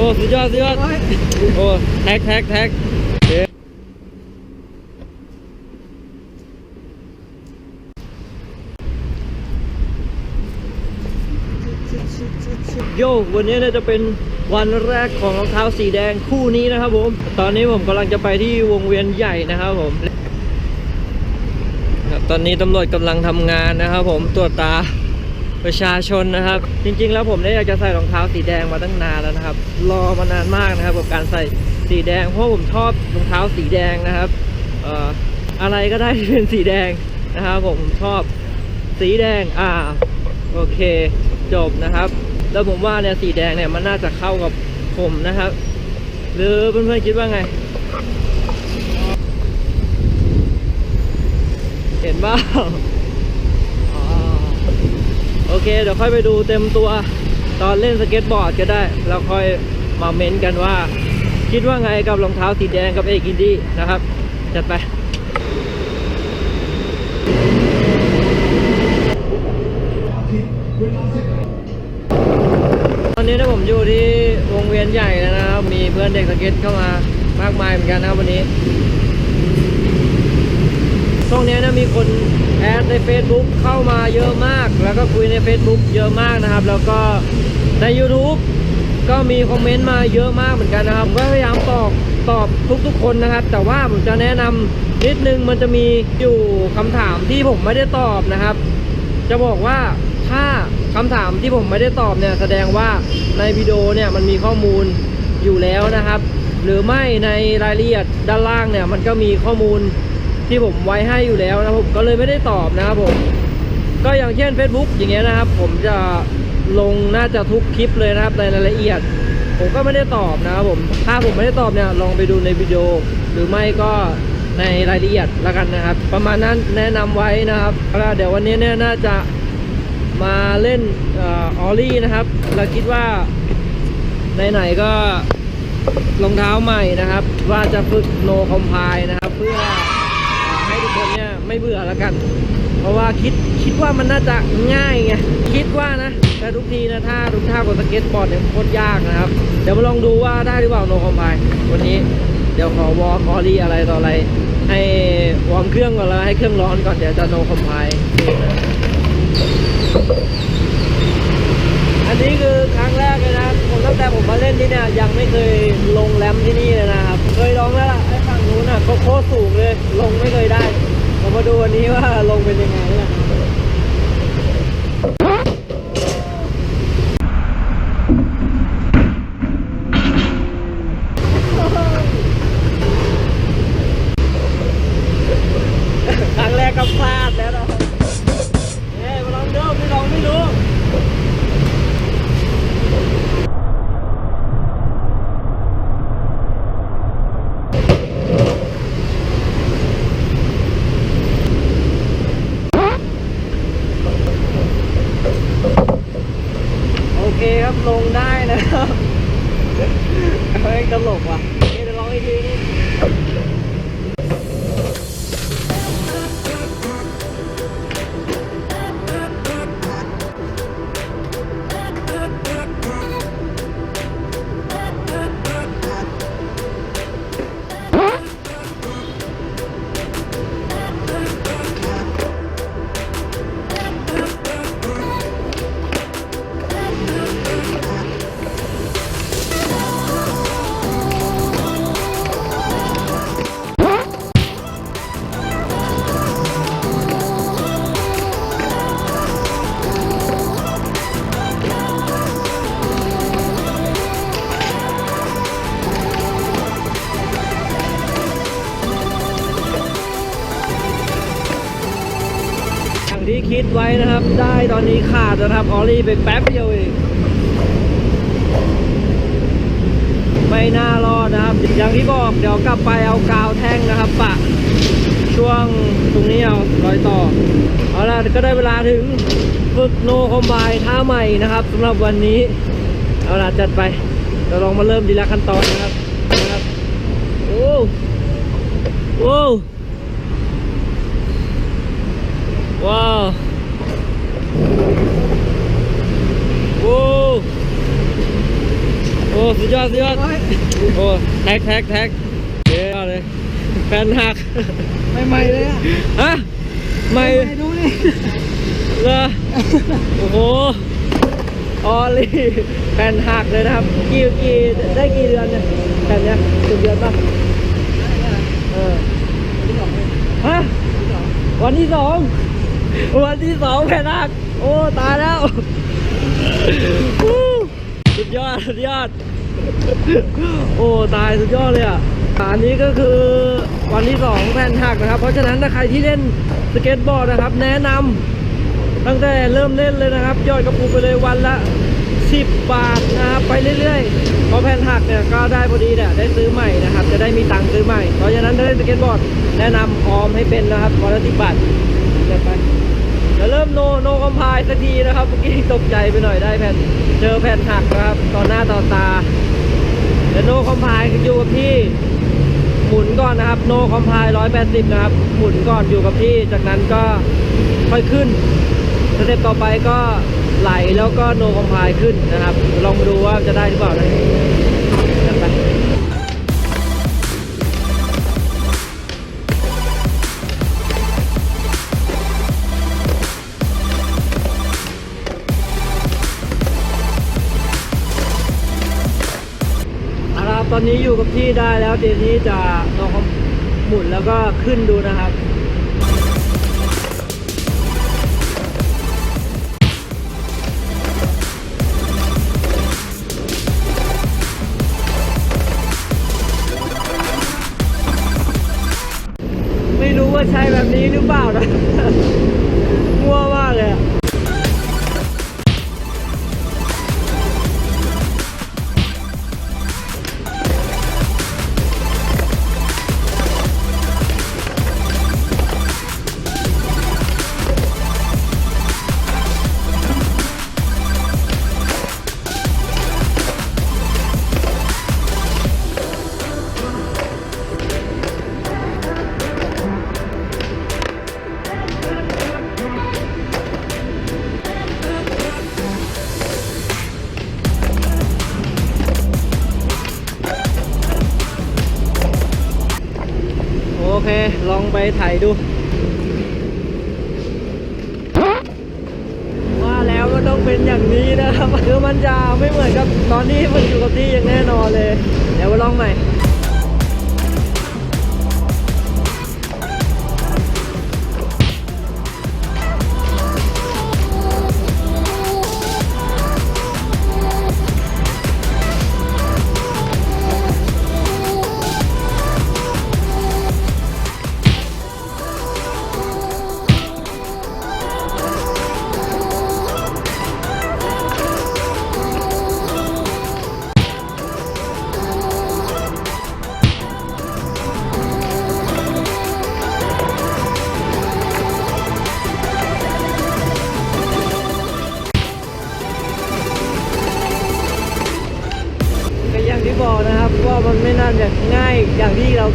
อ้สุดยอดสุดยอดโอ้แท็กแท็กแท็กเย้โยวันนี้เนี่ยจะเป็นวันแรกของรองเท้าสีแดงคู่นี้นะครับผม ตอนนี้ผมกำลังจะไปที่วงเวียนใหญ่นะครับผมตอนนี้ตำรวจกำลังทำงานนะครับผมตรวจตา ประชาชนนะครับ จริง ๆ แล้วผมเนี่ยอยากจะใส่รองเท้าสีแดงมาตั้งนานแล้วนะครับ รอมานานมากนะครับกับการใส่สีแดง เพราะผมชอบรองเท้าสีแดงนะครับอะไรก็ได้ที่เป็นสีแดงนะครับผมผมชอบสีแดงอ่าโอเคจบนะครับ แล้วผมว่าเนี่ยสีแดงเนี่ยมันน่าจะเข้ากับผมนะครับ หรือเพื่อนๆคิดว่าไง เห็นบ้าอ๋อโอ เค เดี๋ยวค่อยไปดูเต็มตัวตอนเล่นสเก็ตบอร์ดก็ได้ เราค่อยมาเม้นกันว่า คิดว่าไงกับรองเท้าสีแดงกับเอกินดี้นะครับ จัดไปตอนนี้นะผมอยู่ที่วงเวียนใหญ่แล้วนะครับ มีเพื่อนเด็กสเก็ตเข้ามามากมายเหมือนกันนะครับวันนี้ช่วงนี้นะมีคน แอดใน Facebook เข้ามาเยอะมาก แล้วก็คุยใน Facebook เยอะมากนะครับ แล้วก็ใน YouTube ก็มีคอมเมนต์มาเยอะมากเหมือนกันนะครับผมก็พยายามตอบตอบทุกๆคนนะครับ แต่ว่าผมจะแนะนำนิดนึงมันจะมีอยู่คำถามที่ผมไม่ได้ตอบนะครับ จะบอกว่าถ้าคำถามที่ผมไม่ได้ตอบเนี่ยแสดงว่าในวิดีโอเนี่ยมันมีข้อมูลอยู่แล้วนะครับ หรือไม่ในรายละเอียดด้านล่างเนี่ยมันก็มีข้อมูล ที่ผมไว้ให้อยู่แล้วนะผมก็เลยไม่ได้ตอบนะครับผม ก็อย่างเช่น Facebook อย่างเงี้ยนะครับ ผมจะลงน่าจะทุกคลิปเลยนะครับในรายละเอียด ผมก็ไม่ได้ตอบนะครับผมถ้าผมไม่ได้ตอบเนี่ยลองไปดูในวิดีโอ หรือไม่ก็ในรายละเอียดแล้วกันนะครับ ประมาณนั้นแนะนำไว้นะครับแล้วเดี๋ยววันนี้เนี่ยน่าจะมาเล่นออลลี่นะครับ เราคิดว่าไหนๆก็รองเท้าใหม่นะครับ ว่าจะฝึกโนคอมไพนะครับ เพื่อ คนเนี่ยไม่เบื่อแล้วกัน เพราะว่าคิดคิดว่ามันน่าจะง่ายไงคิดว่านะแต่ทุกทีนะถ้าทุกท่าบนสเก็ตบอร์ดเนี่ยโคตรยากนะครับ เดี๋ยวมาลองดูว่าได้หรือเปล่าโนคอมไพวันนี้เดี๋ยวขอวอร์คอรี่อะไรต่ออะไร ให้วอร์มเครื่องก่อนแล้วให้เครื่องร้อนก่อนเดี๋ยวจะโนคอมไพอันนี้คือครั้งแรกเลยนะผมตั้งแต่ผมมาเล่นที่เนี่ยยังไม่เคยลงแรมที่นี่เลยนะครับ เคยลองแล้วล่ะ นู้นอะก็โคตรสูงเลย ลงไม่เคยได้ เรามาดูวันนี้ว่าลงเป็น ไว้นะครับ ได้ตอนนี้ขาดนะครับออลี่ไปแป๊บเดียวเองไม่น่ารอดนะครับ อย่างที่บอกเดี๋ยวกลับไปเอากาวแท่งนะครับปะช่วงตรงนี้เอารอยต่อ เอาล่ะก็ได้เวลาถึงฝึกโนคอมไบท่าใหม่นะครับสำหรับวันนี้ เอาล่ะจัดไปเราลองมาเริ่มดีละขั้นตอนนะครับนะครับโอ้โอ้ว้าว โอ้โอ้อ้สุดยอดสุดยอดโอ้แท็กแท็กแท็กเยอะเลยแฟนหักใหม่ๆเลยอะฮะไม่ไม่ดูนี่เลยโอ้โหออลี่แผ่นหักเลยนะครับ กี่กี่ได้กี่เดือนเนี่ยแผ่นเนี้ยสิบเดือนป่ะเออฮะวันที่สอง วันที่สองแผ่นหัก โอ้ ตายแล้ว สุดยอด สุดยอด โอ้ ตายสุดยอดเลยอะอันนี้ก็คือวันที่สองแผ่นหักนะครับ เพราะฉะนั้นถ้าใครที่เล่นสเก็ตบอร์ดนะครับ แนะนำตั้งแต่เริ่มเล่นเลยนะครับ ยอดกระปุกไปเลยวันละ 10 บาทนะครับไปเรื่อยๆเพราะแผ่นหักเนี่ยก็ได้พอดีเนี่ยได้ซื้อใหม่นะครับ จะได้มีตังค์ซื้อใหม่ เพราะฉะนั้นถ้าเล่นสเก็ตบอร์ดแนะนำออมให้เป็นนะครับวันละสิบบาท เดินไปเดี๋ยวเริ่มโนโนคอมพายสักทีนะครับเมื่อกี้ตกใจไปหน่อยได้แผ่นเจอแผ่นหักนะครับต่อหน้าต่อตาเดี๋ยวโนคอมพายอยู่กับที่หมุนก่อนนะครับโนคอมพาย180นะครับหมุนก่อนอยู่กับที่ จากนั้นก็ค่อยขึ้นสเต็ปต่อไปก็ไหลแล้วก็โนคอมพายขึ้นนะครับ ลองดูว่าจะได้หรือเปล่านะ อันนี้อยู่กับที่ได้แล้วเดี๋ยวนี้จะลองหมุนแล้วก็ขึ้นดูนะครับ เค ลองไปถ่ายดู ว่าแล้วก็ต้องเป็นอย่างนี้นะครับคือมันจะไม่เหมือนกับตอนที่มันอยู่กับที่อย่างแน่นอนเลย เดี๋ยวมาลองใหม่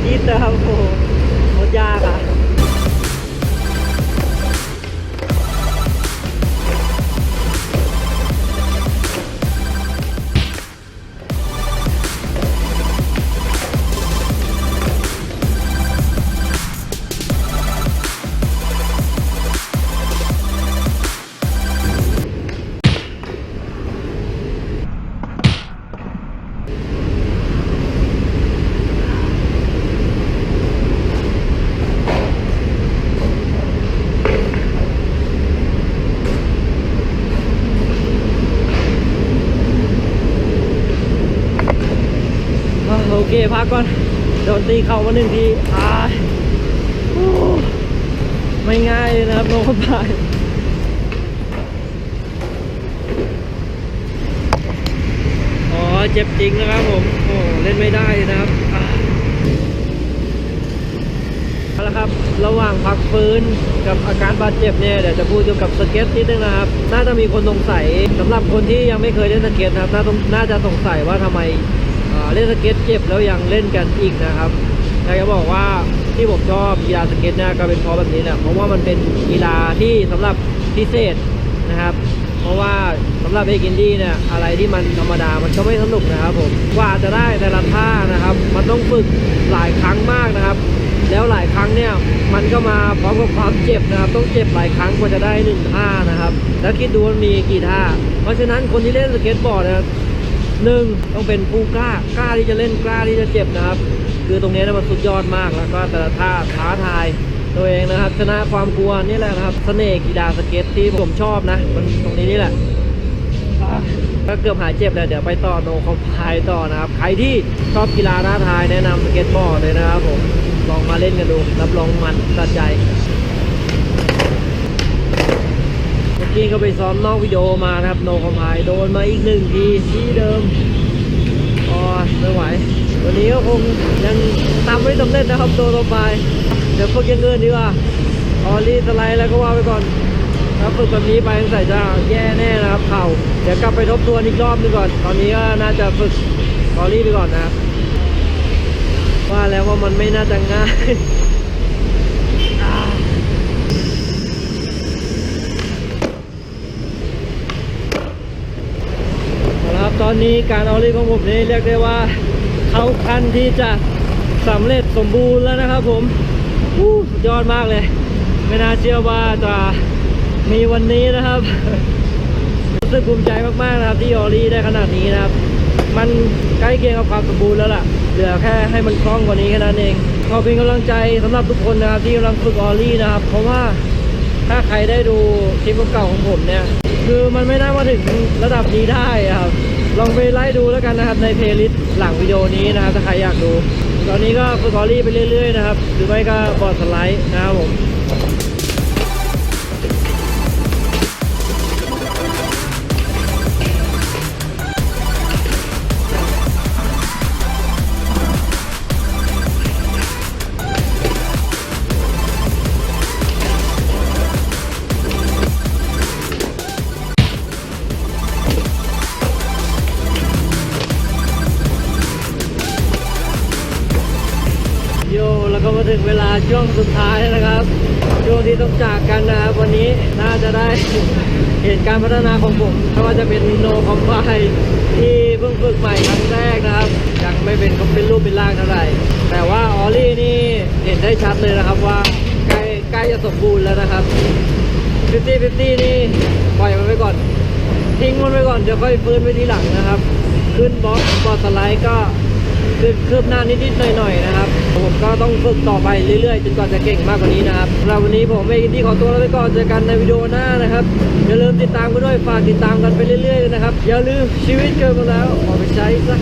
อย่ เคพักก่อนโดนตีเข่ามาหนึ่งทีอายไม่ง่ายเลยนะครับโนคอมพายอ๋อเจ็บจริงนะครับผมโอ้เล่นไม่ได้นะครับเอาละครับระหว่างพักฟื้นกับอาการบาดเจ็บเนี่ยเดี๋ยวจะพูดเกี่ยวกับสเก็ตนิดนึงนะครับ น่าจะมีคนสงสัยสำหรับคนที่ยังไม่เคยเล่นสเก็ตนะครับน่าน่าจะสงสัยว่าทำไม เล่นสเก็ตเจ็บแล้วยังเล่นกันอีกนะครับอยากจะบอกว่าที่ผมชอบกีฬาสเก็ตเนี่ยก็เป็นเพราะแบบนี้แหละเพราะว่ามันเป็นกีฬาที่สำหรับพิเศษนะครับ เพราะว่าสำหรับเอกินดี้เนี่ยอะไรที่มันธรรมดามันก็ไม่สนุกนะครับผมกว่าจะได้แต่ละท่านะครับ มันต้องฝึกหลายครั้งมากนะครับ แล้วหลายครั้งเนี่ยมันก็มาพร้อมกับความเจ็บนะครับ ต้องเจ็บหลายครั้งกว่าจะได้หนึ่งท่านะครับ แล้วคิดดูมันมีกี่ท่า เพราะฉะนั้นคนที่เล่นสเก็ตบอร์ดนะ หนึ่งต้องเป็นผู้กล้ากล้าที่จะเล่นกล้าที่จะเจ็บนะครับ คือตรงนี้นะมันสุดยอดมากแล้วก็แต่ละท่าท้าทายตัวเองนะครับชนะความกลัวนี่แหละนะครับเสน่ห์กีฬาสเก็ตที่ผมชอบนะมันตรงนี้นี่แหละก็เกือบหายเจ็บแล้วเดี๋ยวไปต่อโนคอมพายต่อนะครับ ใครที่ชอบกีฬาท้าทายแนะนำสเก็ตบอร์ดเลยนะครับผมลองมาเล่นกันดูรับรองมันตัดใจ เมื่กี้ก็ไปซ้อมนอกวิดีโอมานะครับโนคอมพายโดนมาอีกหนึ่งทีที่เดิมอ๋อไม่ไหว วันนี้ก็คงยังตามไม่สำเร็จนะครับโดนลงไป เดี๋ยวฝึกยังเงินดีกว่าออลี่สไลด์แล้วก็ว่าไปก่อนถ้าฝึกแบบนี้ไปสงสัยจะแย่แน่นะครับเข่าเดี๋ยวกลับไปทบทวนอีกรอบหนึงก่อน ตอนนี้ก็น่าจะฝึกออลี่ไปก่อนนะครับว่าแล้วว่ามันไม่น่าจะง่าย อ่าเวันนี้การออลี่ของผมนี่เรียกได้ว่าเขาขั้นที่จะสำเร็จสมบูรณ์แล้วนะครับผมอู้สุดยอดมากเลย ไม่น่าเชื่อว่าจะมีวันนี้นะครับรู้สึกภูมิใจมากๆนะครับ ที่ออลี่ได้ขนาดนี้นะครับ มันใกล้เคียงกับความสมบูรณ์แล้วล่ะ เหลือแค่ให้มันคล่องกว่านี้แค่นั้นเองขอเป็นกำลังใจสำหรับทุกคนนะครับที่กำลังฝึกออลี่นะครับ เพราะว่าถ้าใครได้ดูคลิปเก่าของผมเนี่ย คือมันไม่น่ามาถึงระดับนี้ได้ครับ ลองไปไล่ดูแล้วกันนะครับในเพลย์ลิสต์หลังวิดีโอนี้นะครับถ้าใครอยากดู ตอนนี้ก็ฟุตบออลี่ไปเรื่อยๆนะครับหรือไม่ก็บอร์ดสไลด์นะครับผม เห็นการพัฒนาของผมไม่ว่าจะเป็นโนคอมไบที่เพิ่งฝึกใหม่ครั้งแรกนะครับ ยังไม่เป็นเป็นรูปเป็นร่างเท่าไหร่ แต่ว่าออลลี่นี่เห็นได้ชัดเลยนะครับว่าใกล้ใกล้จะสมบูรณ์แล้วนะครับฟิฟตี้ฟิฟตี้นี่ปล่อยมันไปก่อน ทิ้งมันไปก่อนเดี๋ยวค่อยฟื้นไปทีหลังนะครับ ขึ้นบล็อกบอดสไลด์ก็คืบคืบหน้านิดๆหน่อยๆนะครับ ผมก็ต้องฝึกต่อไปเรื่อยๆ จนกว่าจะเก่งมากกว่านี้นะครับสำหรับวันนี้ผมเองที่ขอตัวลาไปก่อนเจอกันในวิดีโอหน้านะครับอย่าลืมติดตามกันด้วยฝากติดตามกันไปเรื่อยๆเลยนะครับอย่าลืมชีวิตเกินมาแล้วขอไปใช้ซะ